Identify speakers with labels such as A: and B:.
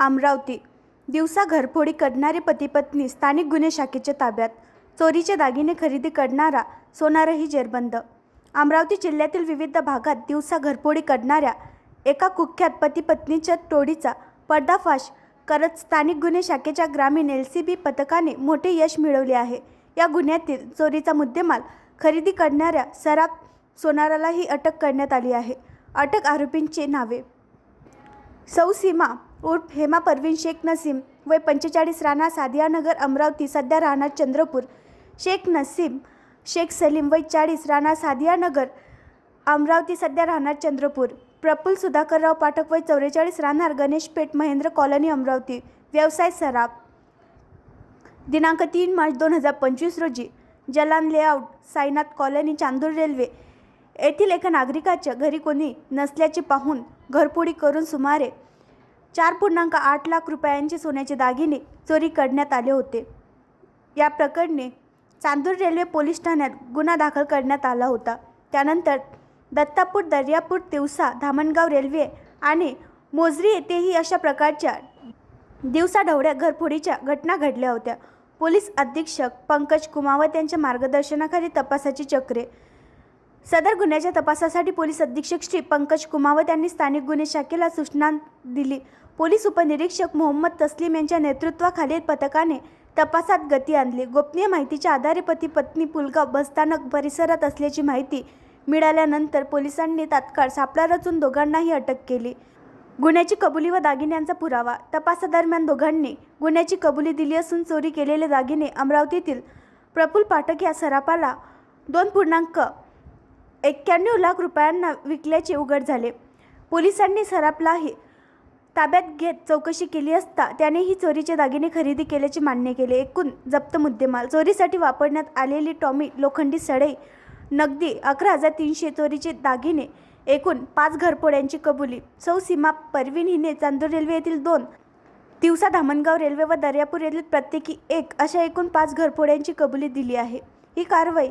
A: अमरावती दिवसा घरफोडी करणारे पतीपत्नी स्थानिक गुन्हे शाखेच्या ताब्यात. चोरीचे दागिने खरेदी करणारा सोनारही जेरबंद. अमरावती जिल्ह्यातील विविध भागात दिवसा घरफोडी करणाऱ्या एका कुख्यात पतीपत्नीच्या टोळीचा पर्दाफाश करत स्थानिक गुन्हे शाखेच्या ग्रामीण एल सी बी पथकाने मोठे यश मिळवले आहे. या गुन्ह्यातील चोरीचा मुद्देमाल खरेदी करणाऱ्या सराफ सोनारालाही अटक करण्यात आली आहे. अटक आरोपींची नावे. सौ सीमा उर्फ हेमा परवीन शेख नसीम वय पंचेचाळीस राणा सादियानगर अमरावती सध्या राहणार चंद्रपूर. शेख नसीम शेख सलीम वय चाळीस राणा सादियानगर अमरावती सध्या राहणार चंद्रपूर. प्रफुल सुधाकरराव पाठक वय चौवेचाळीस राहणार गणेशपेठ महेंद्र कॉलनी अमरावती. व्यवसाय सराफ दिनांक तीन मार्च दोन हजार पंचवीस रोजी Jalan layout Sainath colony Chandur Railway. येथील एका नागरिकाच्या घरी कोणी नसल्याचे पाहून घरपोडी करून सुमारे चार पूर्णांक आठ लाख रुपयांचे सोन्याचे दागिने चोरी करण्यात आले होते. या प्रकरणी चांदूर रेल्वे पोलीस ठाण्यात गुन्हा दाखल करण्यात आला होता. त्यानंतर दत्तापूर दर्यापूर तिवसा धामणगाव रेल्वे आणि मोजरी येथेही अशा प्रकारच्या दिवसा ढवळ्या घरफोडीच्या घटना घडल्या होत्या. पोलीस अधीक्षक पंकज कुमावत यांच्या मार्गदर्शनाखाली तपासाची चक्रे सदर गुन्ह्याच्या तपासासाठी पोलीस अधीक्षक श्री पंकज कुमावत यांनी स्थानिक गुन्हे शाखेला सूचना दिली. पोलीस उपनिरीक्षक मोहम्मद तस्लीम यांच्या नेतृत्वाखालील पथकाने तपासात गती आणली. गोपनीय माहितीच्या आधारे पती पत्नी पुलगाव बसस्थानक परिसरात असल्याची माहिती मिळाल्यानंतर पोलिसांनी तात्काळ सापळा रचून दोघांनाही अटक केली. गुन्ह्याची कबुली व दागिन्यांचा पुरावा. तपासादरम्यान दोघांनी गुन्ह्याची कबुली दिली असून चोरी केलेले दागिने अमरावतीतील प्रफुल पाठक या सरापाला दोन पूर्णांक एक्क्याण्णव लाख रुपयांना विकल्याचे उघड झाले. पोलिसांनी सरापलाही ताब्यात घेत चौकशी केली असता त्याने ही चोरीचे दागिने खरेदी केल्याचे मान्य केले. एकूण जप्त मुद्देमाल चोरीसाठी वापरण्यात आलेली टॉमी लोखंडी सडई नगदी अकरा हजार तीनशे चोरीचे दागिने एकूण पाच घरफोड्यांची कबुली सौ सीमा परवीन हिने चांदूर रेल्वे येथील दोन दिवसा धामणगाव रेल्वे व दर्यापूर येथील प्रत्येकी एक अशा एकूण पाच घरफोड्यांची कबुली दिली आहे. ही कारवाई